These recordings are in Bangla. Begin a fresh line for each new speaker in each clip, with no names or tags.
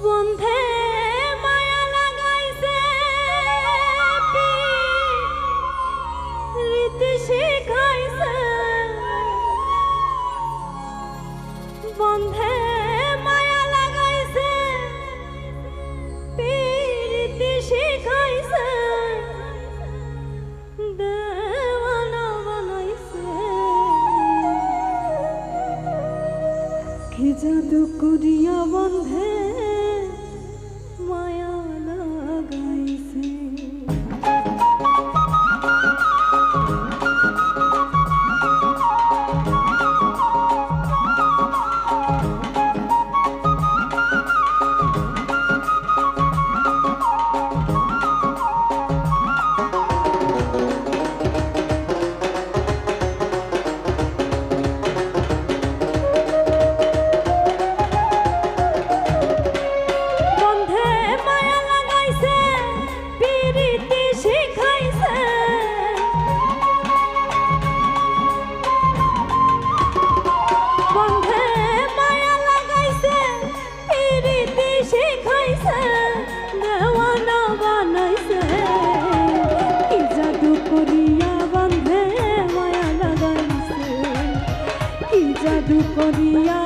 সুগন্ধে মায়া লাগাইছে রীতি শিখাইছে। বন্ধে মায়া লাগাইছে। রীতি শিখাইছে। দেওয়ানা বানাইছে। কি জাদু করিয়া বন্ধে করিয়া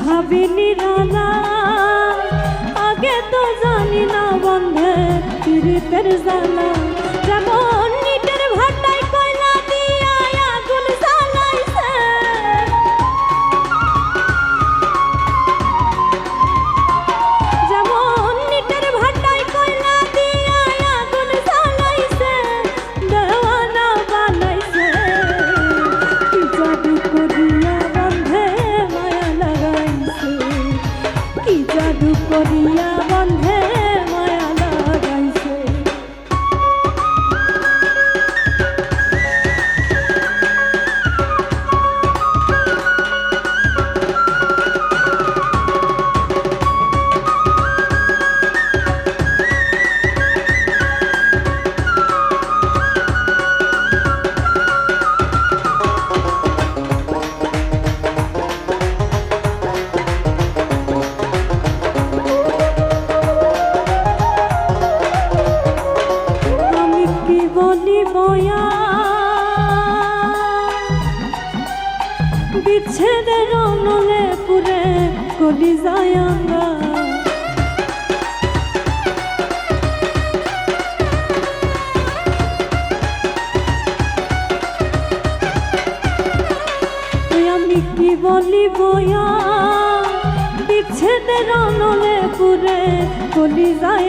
ভাবিনি রানা আগে তো জানি না বন্ধে পীড়িতের জ্বালা বয়া। বিচ্ছেদের রঙে পুরে কলি যায় আমি কি বলি বয়া? বিচ্ছেদের রঙে পুরে কলি যায়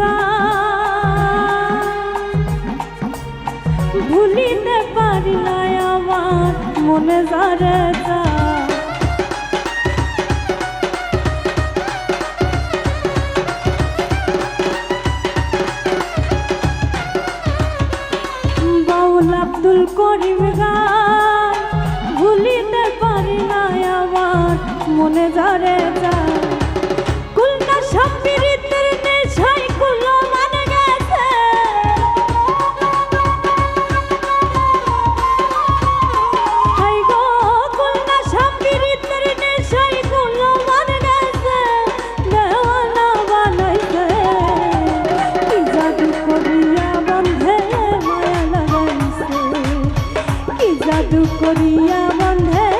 গান ভুলিতে পারিলাই আমার মনে যারে যা। আব্দুল করিম গান ভুলিতে পারি না আমার মনে ধরে যায় जादू करिया बंधे।